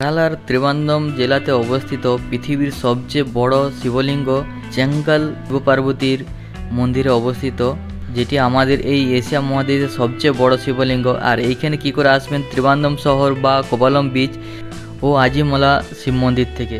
কেরালার ত্রিবান্ধম জেলাতে অবস্থিত পৃথিবীর সবচেয়ে বড় শিবলিঙ্গ চেঙ্গাল শিবপার্বতীর মন্দিরে অবস্থিত, যেটি আমাদের এই এশিয়া মহাদেশের সবচেয়ে বড় শিবলিঙ্গ। আর এইখানে কি করে আসবেন? ত্রিবান্দম শহর বা কোবালম বিচ ও আজিমলা শিব মন্দির থেকে।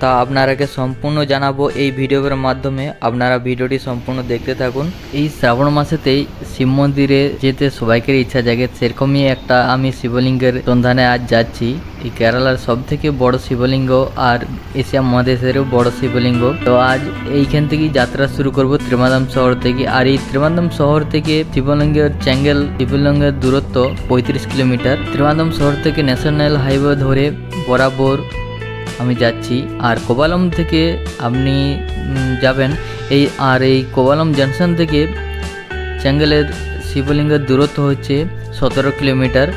তা আপনারাকে সম্পূর্ণ জানাব এই ভিডিওর মাধ্যমে। আপনারা ভিডিওটি সম্পূর্ণ দেখতে থাকুন। এই শ্রাবণ মাসেতেই শিব মন্দিরে যেতে সবাইকের ইচ্ছা জাগে। সেরকমই একটা আমি শিবলিঙ্গের সন্ধানে আজ যাচ্ছি। এই কেরালার সব থেকে বড় শিবলিঙ্গ আর এশিয়া মহাদেশেরও বড় শিবলিঙ্গ। তো আজ এইখান থেকেই যাত্রা শুরু করব ত্রিমাদাম শহর থেকে। আর এই ত্রিমাদাম শহর থেকে শিবলিঙ্গের চ্যাঙ্গেল, শিবলিঙ্গের দূরত্ব পঁয়ত্রিশ কিলোমিটার। ত্রিমাদাম শহর থেকে ন্যাশনাল হাইওয়ে ধরে বরাবর আমি যাচ্ছি। আর কোবালম থেকে আপনি যাবেন। এই, আর এই কোবালম জাংশন থেকে চ্যাঙ্গেলের শিবলিঙ্গের দূরত্ব হচ্ছে সতেরো কিলোমিটার।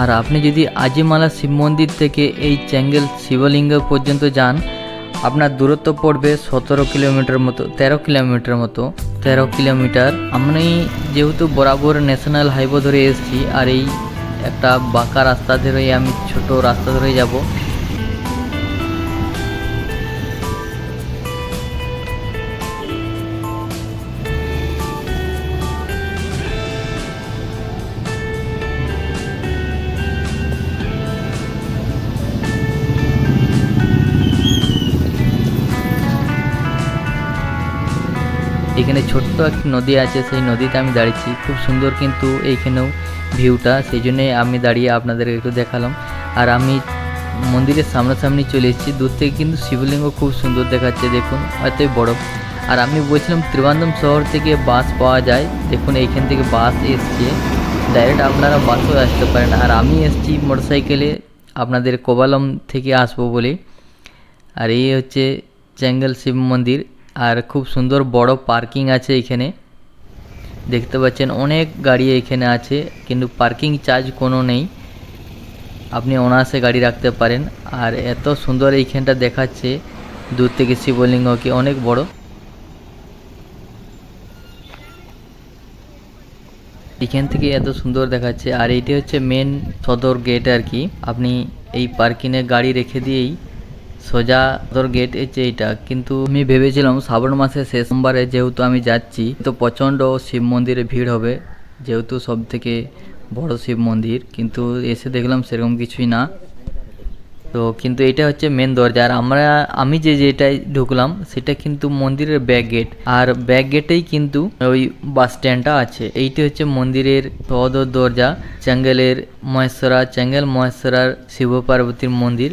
আর আপনি যদি আজিমালা শিব মন্দির থেকে এই চ্যাঙ্গেল শিবলিঙ্গ পর্যন্ত যান, আপনার দূরত্ব পড়বে সতেরো কিলোমিটার মতো, তেরো কিলোমিটার মতো, তেরো কিলোমিটার। আমি যেহেতু বরাবর ন্যাশনাল হাইওয়ে ধরে এসেছি, আর এই একটা বাঁকা রাস্তা ধরেই আমি ছোট রাস্তা ধরে যাব। এখানে ছোট্ট একটি নদী আছে, সেই নদীতে আমি দাঁড়িয়েছি। খুব সুন্দর কিন্তু এইখানেও ভিউটা সেই জন্যে আমি দাঁড়িয়ে আপনাদের একটু দেখালাম। আর আমি মন্দিরের সামনাসামনি চলে এসেছি। দূর থেকে কিন্তু শিবলিঙ্গ খুব সুন্দর দেখাচ্ছে, দেখুন, এতই বড়। আর আমি বলছিলাম ত্রিবান্ধম শহর থেকে বাস পাওয়া যায়। দেখুন, এইখান থেকে বাস এসছে। ডাইরেক্ট আপনারা বাসও আসতে পারেন। আর আমি এসেছি মোটরসাইকেলে, আপনাদের কোবালম থেকে আসব বলে। আর এই হচ্ছে চ্যাঙ্গেল শিব মন্দির। আর খুব সুন্দর বড় পার্কিং আছে এখানে। দেখতে পাচ্ছেন অনেক গাড়ি এখানে আছে, কিন্তু পার্কিং চার্জ কোনো নেই। আপনি অনায়াসে গাড়ি রাখতে পারেন। আর এত সুন্দর এইখানটা দেখাচ্ছে, দূর থেকে শিবলিঙ্গকে অনেক বড়। এখান থেকে এত সুন্দর দেখাচ্ছে। আর এইটি হচ্ছে মেন সদর গেট আর কি। আপনি এই পার্কিংয়ে গাড়ি রেখে দিয়েই সোজা সদর গেট হচ্ছে এইটা কিন্তু আমি ভেবেছিলাম শ্রাবণ মাসের শেষ সোমবারে যেহেতু আমি যাচ্ছি, তো প্রচণ্ড শিব মন্দিরে ভিড় হবে, যেহেতু সব থেকে বড় শিব মন্দির, কিন্তু এসে দেখলাম সেরকম কিছুই না। তো কিন্তু এটা হচ্ছে মেন দরজা, আর আমরা, আমি যে যেটাই ঢুকলাম, সেটা কিন্তু মন্দিরের ব্যাক গেট আর ব্যাক গেটেই কিন্তু ওই বাস স্ট্যান্ডটা আছে। এইটি হচ্ছে মন্দিরের সদর দরজা চ্যাঙ্গেলের মহেশ্বরা চ্যাঙ্গেল মহেশ্বরার শিব পার্বতীর মন্দির।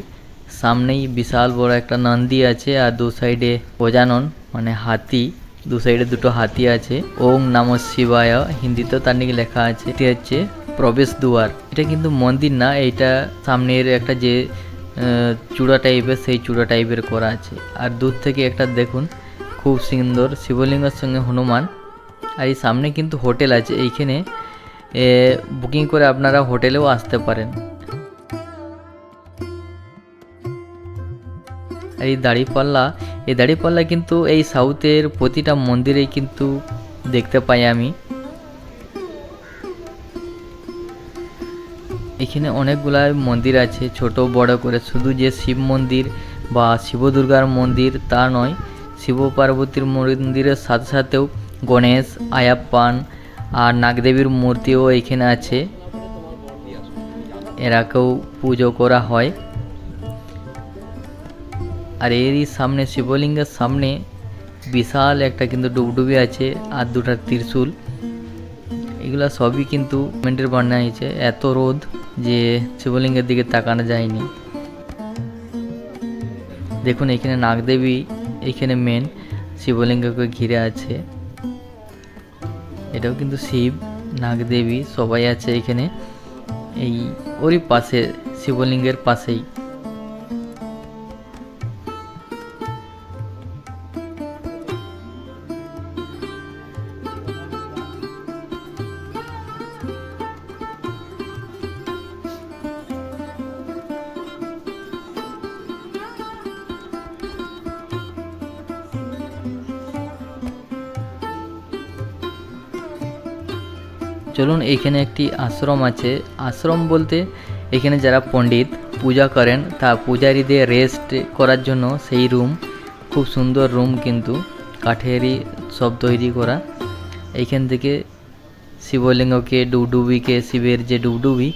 সামনেই বিশাল বড় একটা নন্দী আছে আর দু সাইডে গজানন মানে হাতি। দু সাইডে দুটো হাতি আছে। ওম নম শিবায়, হিন্দিতে তার নাকি লেখা আছে। এটি হচ্ছে প্রবেশ দুয়ার। এটা কিন্তু মন্দির না, এইটা সামনের একটা যে চূড়া টাইপের সেই চূড়া টাইপের করা আছে। আর দূর থেকে একটা দেখুন, খুব সুন্দর শিবলিঙ্গের সঙ্গে হনুমান। আর এই সামনে কিন্তু হোটেল আছে, এইখানে বুকিং করে আপনারা হোটেলেও আসতে পারেন। এই দাড়িপাল্লা এই দাড়িপাল্লা কিন্তু এই সাউথের প্রতিটা মন্দিরেই কিন্তু দেখতে পাই আমি। এখানে অনেকগুলা মন্দির আছে, ছোট, বড় করে। শুধু যে শিব মন্দির বা শিব দুর্গার মন্দির তা নয়, শিব পার্বতীর মন্দিরের সাথে সাথেও গণেশ, আয়াপ্পান আর নাগদেবীর মূর্তিও এখানে আছে। এরাকেও পুজো করা হয়। আর এরই সামনে শিবলিঙ্গের সামনে বিশাল একটা কিন্তু ডুবডুবি আছে আর দুটা ত্রিশূল। এগুলো সবই কিন্তু মেন্টের বানিয়েছে এত রোদ যে শিবলিঙ্গের দিকে তাকানো যায়নি। দেখুন, এখানে নাগদেবী এখানে মেন শিবলিঙ্গকে ঘিরে আছে। এটাও কিন্তু শিব, নাগদেবী সবাই আছে এখানে। এই ওরই পাশে, শিবলিঙ্গের পাশেই। চলুন এইখানে একটি আশ্রম আছে। আশ্রম বলতে এখানে যারা পণ্ডিত, পূজা করেন, তা পূজারীদের রেস্ট করার জন্য সেই রুম খুব সুন্দর রুম কিন্তু, কাঠেরই সব তৈরি করা। এইখান থেকে শিবলিঙ্গকে, ডুবডুবিকে, শিবের যে ডুবডুবি,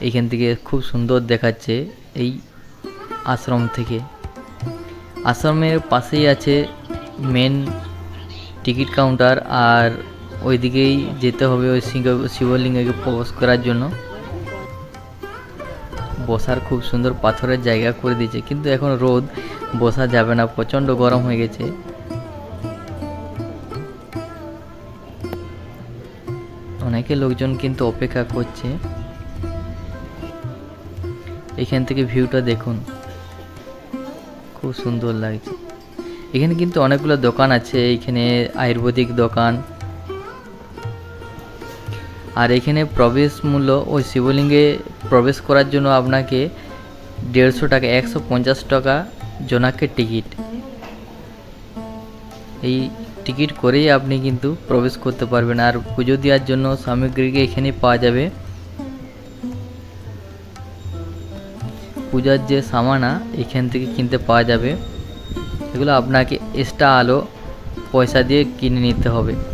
এইখান থেকে খুব সুন্দর দেখাচ্ছে এই আশ্রম থেকে। আশ্রমের পাশেই আছে মেন টিকিট কাউন্টার আর ওইদিকেই যেতে হবে ওই শিব- শিবলিঙ্গকে প্রবেশ করার জন্য। বসার খুব সুন্দর পাথরের জায়গা করে দিয়েছে, কিন্তু এখন রোদ, বসা যাবে না, প্রচণ্ড গরম হয়ে গেছে। অনেকে লোকজন কিন্তু অপেক্ষা করছে। এখান থেকে ভিউটা দেখুন। খুব সুন্দর লাগছে। এখানে কিন্তু অনেকগুলো দোকান আছে, এখানে আয়ুর্বেদিক দোকান আর এখানে প্রবেশ মূল্য ওই শিবলিঙ্গে প্রবেশ করার জন্য আপনাকে দেড়শো টাকা, একশো পঞ্চাশ টাকা জনাকে টিকিট। এই টিকিট করেই আপনি কিন্তু প্রবেশ করতে পারবেন। আর পুজো দেওয়ার জন্য সামগ্রীকে এখানে পাওয়া যাবে। পূজার যে সামানা এখান থেকে কিনতে পাওয়া যাবে। এগুলো আপনাকে এক্সট্রা আলো পয়সা দিয়ে কিনে নিতে হবে।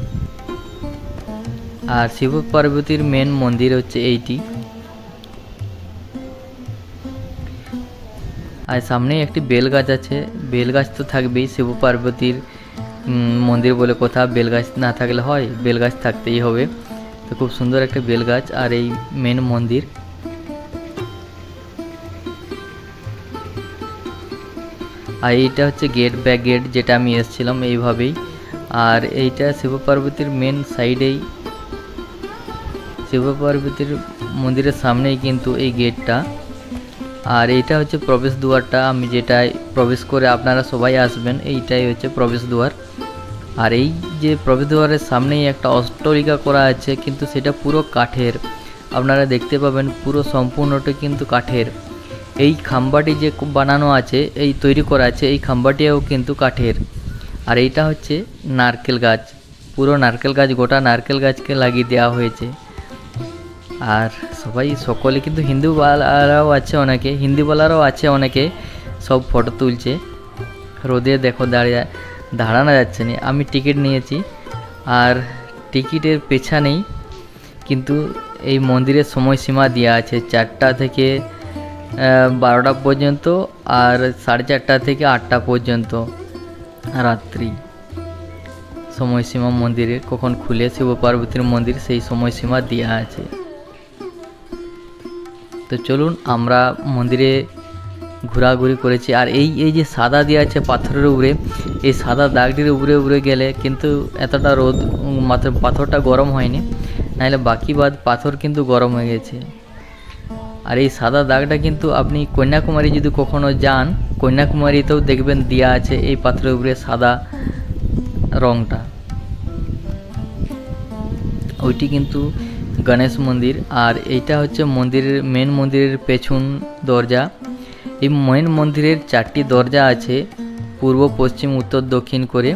আর শিব পার্বতীর মেন মন্দির হচ্ছে এইটি। আর সামনেই একটি বেল গাছ আছে। বেল গাছ তো থাকবেই, শিব পার্বতীর মন্দির বলে কথা। বেল গাছ না থাকলে হয় বেল গাছ থাকতেই হবে। তো খুব সুন্দর একটা বেল গাছ আর এই মেন মন্দির। আর এইটা হচ্ছে গেট ব্যাক গেট যেটা আমি এসেছিলাম এইভাবেই। আর এইটা শিব পার্বতীর মেন সাইডেই শিব পার্বতীর মন্দিরের সামনেই কিন্তু এই গেটটা। আর এইটা হচ্ছে প্রবেশ দুয়ারটা আমি যেটাই প্রবেশ করে আপনারা সবাই আসবেন, এইটাই হচ্ছে প্রবেশ দুয়ার আর এই যে প্রবেশ দুয়ারের সামনেই একটা অষ্টরিকা করা আছে, কিন্তু সেটা পুরো কাঠের। আপনারা দেখতে পাবেন পুরো সম্পূর্ণটা কিন্তু কাঠের। এই খাম্বাটি যে বানানো আছে, এই তৈরি করা আছে, এই খাম্বাটিও কিন্তু কাঠের। আর এইটা হচ্ছে নারকেল গাছ। পুরো নারকেল গাছ, গোটা নারকেল গাছকে লাগিয়ে দেওয়া হয়েছে। আর সবাই সকলে কিন্তু হিন্দুওয়ালারাও আছে অনেকে হিন্দিওয়ালারাও আছে অনেকে, সব ফটো তুলছে। রোদে দেখো দাঁড়িয়ে, দাঁড়ানো যাচ্ছে না। আমি টিকিট নিয়েছি আর টিকিটের পেছানেই কিন্তু এই মন্দিরের সময়সীমা দেওয়া আছে চারটা থেকে বারোটা পর্যন্ত আর সাড়ে চারটা থেকে আটটা পর্যন্ত রাত্রি। সময়সীমা মন্দিরে কখন খুলে শিব পার্বতীর মন্দির সেই সময়সীমা দেওয়া আছে। তো চলুন আমরা মন্দিরে ঘোরাঘুরি করেছি। আর এই এই যে সাদা দেওয়া আছে পাথরের উপরে, এই সাদা দাগটির উপরে উপরে গেলে কিন্তু এতটা রোদ, মাত্র পাথরটা গরম হয়নি, নাহলে বাকি বাদ পাথর কিন্তু গরম হয়ে গেছে। আর এই সাদা দাগটা কিন্তু আপনি কন্যাকুমারী যদি কখনো যান, কন্যাকুমারীতেও দেখবেন দেওয়া আছে এই পাথরের উপরে সাদা রংটা। ওইটি কিন্তু গণেশ মন্দির আর এইটা হচ্ছে মন্দিরের মেন মন্দিরের পেছন দরজা। এই মেন মন্দিরের চারটি দরজা আছে পূর্ব, পশ্চিম, উত্তর, দক্ষিণ করে।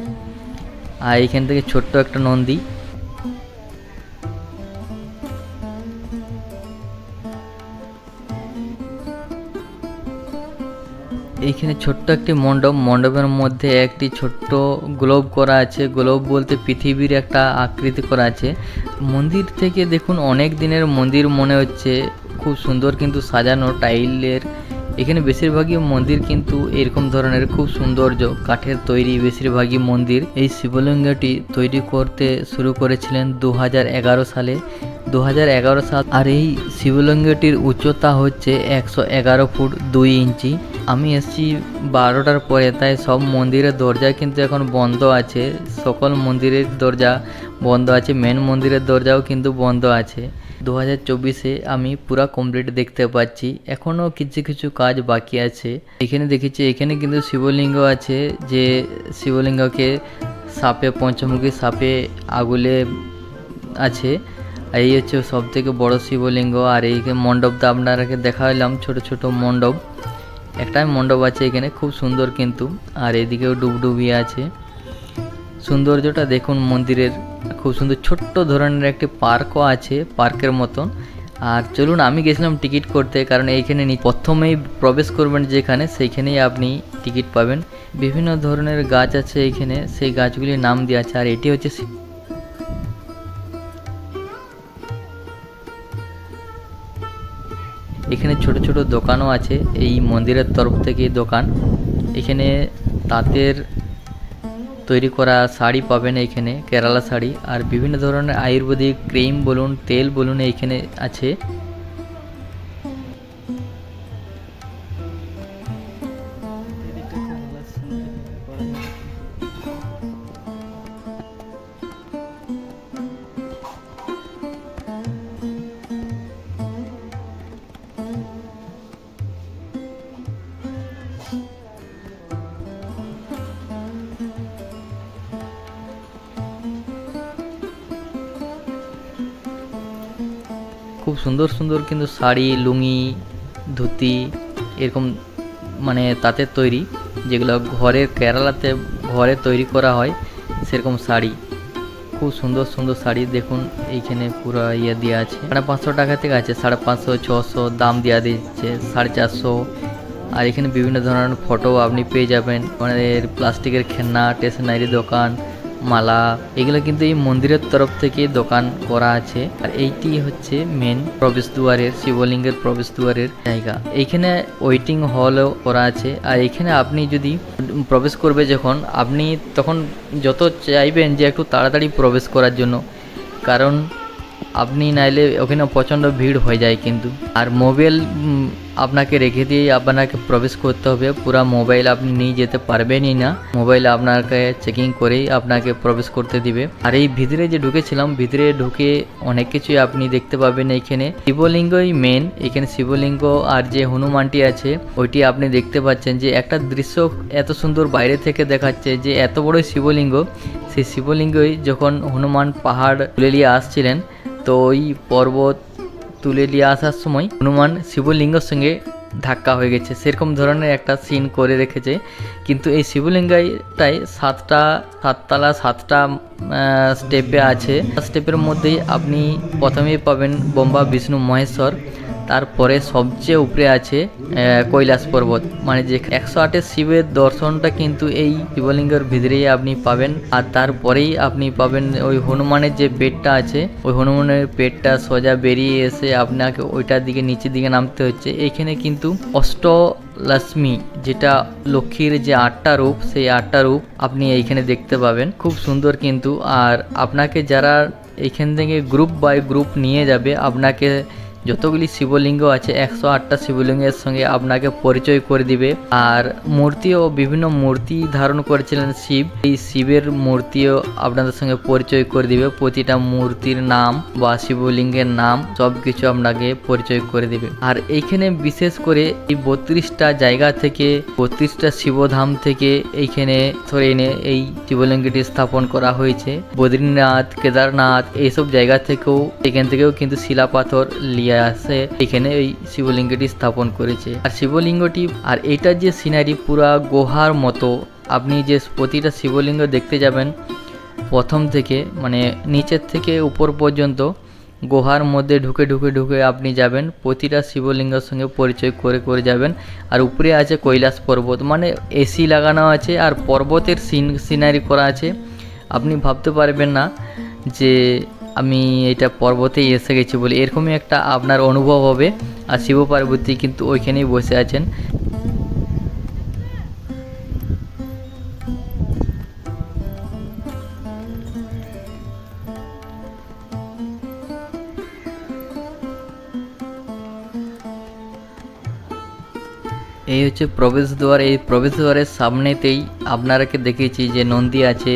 আর এইখান থেকে ছোট্ট একটা নন্দী। এইখানে ছোট্ট একটি মণ্ডপ। মণ্ডপের মধ্যে একটি ছোট্ট গ্লোব করা আছে। গ্লোব বলতে পৃথিবীর একটা আকৃতি করা আছে। মন্দির থেকে দেখুন, অনেক দিনের মন্দির মনে হচ্ছে। খুব সুন্দর কিন্তু সাজানো টাইলের। এখানে বেশিরভাগই মন্দির কিন্তু এরকম ধরনের, খুব সৌন্দর্য। কাঠের তৈরি বেশিরভাগই মন্দির। এই শিবলিঙ্গটি তৈরি করতে শুরু করেছিলেন দু হাজার এগারো সালে। দু হাজার এগারো সাল, আর এই শিবলিঙ্গটির উচ্চতা হচ্ছে একশো এগারো ফুট দুই ইঞ্চি। আমি এসেছি বারোটার পরে, তাই সব মন্দিরের দরজা কিন্তু এখন বন্ধ আছে। সকল মন্দিরের দরজা বন্ধ আছে মেন মন্দিরের দরজাও কিন্তু বন্ধ আছে। দু হাজার চব্বিশে আমি পুরা কমপ্লিট দেখতে পাচ্ছি। এখনও কিছু কিছু কাজ বাকি আছে। এখানে দেখেছি, এখানে কিন্তু শিবলিঙ্গ আছে, যে শিবলিঙ্গকে সাপে, পঞ্চমুখী সাপে আগুলে আছে। এই হচ্ছে সব থেকে বড় শিবলিঙ্গ, আর এই মণ্ডপটা আপনারাকে দেখালাম, ছোট ছোট মণ্ডপ। একটাই মণ্ডপ আছে এখানে, খুব সুন্দর কিন্তু, আর এদিকেও ডুবডুবি আছে। সৌন্দর্যটা দেখুন মন্দিরের, খুব সুন্দর ছোট্ট ধরনের একটি পার্কও আছে, পার্কের মতন। আর চলুন, আমি গেছিলাম টিকিট করতে, কারণ এইখানে প্রথমেই প্রবেশ করবেন যেখানে, সেইখানেই আপনি টিকিট পাবেন। বিভিন্ন ধরনের গাছ আছে এইখানে সেই গাছগুলির নাম দেওয়া আছে, আর এটি হচ্ছে এখানে ছোট ছোট দোকানও আছে, এই মন্দিরের তরফ থেকে দোকান। এখানে তাঁতের তৈরি করা শাড়ি পাবেন এখানে, কেরালা শাড়ি। আর বিভিন্ন ধরনের আয়ুর্বেদিক ক্রিম বলুন, তেল বলুন এইখানে আছে। খুব সুন্দর সুন্দর কিন্তু শাড়ি, লুঙ্গি, ধুতি এরকম মানে তাঁতের তৈরি, যেগুলো ঘরে কেরালাতে ঘরে তৈরি করা হয়, সেরকম শাড়ি। খুব সুন্দর সুন্দর শাড়ি দেখুন, এইখানে পুরো ইয়ে দেওয়া আছে। সাড়ে পাঁচশো টাকা থেকে আছে, সাড়ে পাঁচশো, ছশো দাম দেওয়া দিচ্ছে, সাড়ে চারশো। আর এখানে বিভিন্ন ধরনের ফটো আপনি পেয়ে যাবেন। আমাদের প্লাস্টিকের খেলনা স্টেশনারি দোকান মালা, এগুলো কিন্তু এই মন্দিরের তরফ থেকে দোকান করা আছে। আর এইটি হচ্ছে মেন প্রবেশ দুয়ারের শিবলিঙ্গের প্রবেশ দুয়ারের জায়গা। এইখানে ওয়েটিং হলও করা আছে। আর এখানে আপনি যদি প্রবেশ করবে যখন, আপনি তখন যত চাইবেন যে একটু তাড়াতাড়ি প্রবেশ করার জন্য। কারণ আপনি নাইলে ওখানে প্রচণ্ড ভিড় হয়ে যায় কিন্তু। আর মোবাইল আপনাকে রেখে দিয়ে আপনাকে প্রবেশ করতে হবে। পুরো মোবাইল আপনি নিয়ে যেতে পারবেনই না। মোবাইল আপনাকে চেকিং করেই আপনাকে প্রবেশ করতে দিবে। আর এই ভিতরে যে ঢুকেছিলাম, ভিতরে ঢুকে অনেক কিছুই আপনি দেখতে পাবেন এইখানে। শিবলিঙ্গই মেন এখানে শিবলিঙ্গ আর যে হনুমানটি আছে, ওইটি আপনি দেখতে পাচ্ছেন যে একটা দৃশ্য এত সুন্দর বাইরে থেকে দেখাচ্ছে যে এত বড় শিবলিঙ্গ। সেই শিবলিঙ্গই যখন হনুমান পাহাড় তুলে নিয়ে আসছিলেন তো ওই পর্বত তুলে নিয়ে আসার সময় হনুমান শিবলিঙ্গর সঙ্গে ধাক্কা হয়ে গেছে। সেরকম ধরনের একটা সিন করে রেখেছে। কিন্তু এই শিবলিঙ্গাইটাই সাতটা, সাততলা, সাতটা স্টেপে আছে। স্টেপের মধ্যেই আপনি প্রথমেই পাবেন বোম্বা, বিষ্ণু, মহেশ্বর। তারপরে সবচেয়ে উপরে আছে কৈলাস পর্বত। মানে যে একশো আটের শিবের দর্শনটা কিন্তু এই শিবলিঙ্গের ভিতরেই আপনি পাবেন। আর তারপরেই আপনি পাবেন ওই হনুমানের যে পেটটা আছে, ওই হনুমানের পেটটা সোজা বেরিয়ে এসে আপনাকে ওইটার দিকে, নিচের দিকে নামতে হচ্ছে। এইখানে কিন্তু অষ্ট লক্ষ্মী যেটা লক্ষ্মীর যে আটটা রূপ, সেই আটটা রূপ আপনি এইখানে দেখতে পাবেন। খুব সুন্দর কিন্তু। আর আপনাকে যারা এইখান থেকে গ্রুপ বাই গ্রুপ নিয়ে যাবে, আপনাকে যতগুলি শিবলিঙ্গ আছে, একশো আটটা শিবলিঙ্গের সঙ্গে আপনাকে পরিচয় করে দিবে। আর মূর্তিও বিভিন্ন মূর্তি ধারণ করেছিলেন শিব। এই শিবের মূর্তিও আপনাদের সঙ্গে পরিচয় করে দিবে। প্রতিটা মূর্তির নাম বা শিবলিঙ্গের নাম সব কিছু আপনাকে পরিচয় করে দিবে। আর এইখানে বিশেষ করে এই বত্রিশটা জায়গা থেকে, বত্রিশটা শিবধাম থেকে এইখানে ধরে এনে এই শিবলিঙ্গটি স্থাপন করা হয়েছে। বদ্রীনাথ, কেদারনাথ, এইসব জায়গা থেকেও, এখান থেকেও কিন্তু শিলাপাথর নিয়ে আসে এখানে এই শিবলিঙ্গটি স্থাপন করেছে। আর শিবলিঙ্গটি, আর এটা যে সিনারি পুরা গুহার মতো, আপনি যে প্রতিটা শিবলিঙ্গ দেখতে যাবেন, প্রথম থেকে মানে নিচের থেকে উপর পর্যন্ত গুহার মধ্যে ঢুকে ঢুকে ঢুকে আপনি যাবেন, প্রতিটা শিবলিঙ্গের সঙ্গে পরিচয় করে করে যাবেন। আর উপরে আছে কৈলাস পর্বত মানে এসি লাগানো আছে আর পর্বতের সিন সিনারি করা আছে। আপনি ভাবতে পারবেন না যে আমি এটা পর্বতেই এসে গেছি বলে এরকমই একটা আপনার অনুভব হবে। আর শিব পার্বতী কিন্তু ওইখানেই বসে আছেন। এই হচ্ছে প্রবেশ প্রবেশদ্বার এই প্রবেশ প্রবেশদ্বারের সামনেতেই আপনারাকে দেখেছি যে নন্দী আছে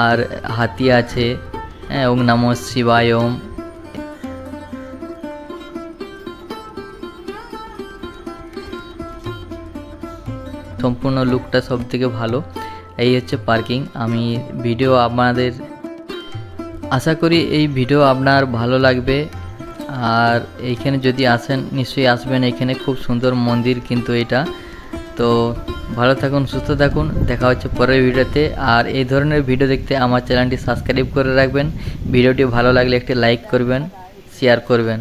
আর হাতি আছে। হ্যাঁ ওম নম শিবায় ওম। সম্পূর্ণ লুকটা সব থেকে ভালো, এই হচ্ছে পার্কিং আমি ভিডিও আপনাদের, আশা করি এই ভিডিও আপনার ভালো লাগবে। আর এইখানে যদি আসেন, নিশ্চয়ই আসবেন। এখানে খুব সুন্দর মন্দির কিন্তু এটা। তো ভালো থাকুন, সুস্থ থাকুন। দেখা হচ্ছে পরের ভিডিওতে। আর এই ধরনের ভিডিও দেখতে আমার চ্যানেলটি সাবস্ক্রাইব করে রাখবেন। ভিডিওটি ভালো লাগলে একটি লাইক করবেন শেয়ার করবেন।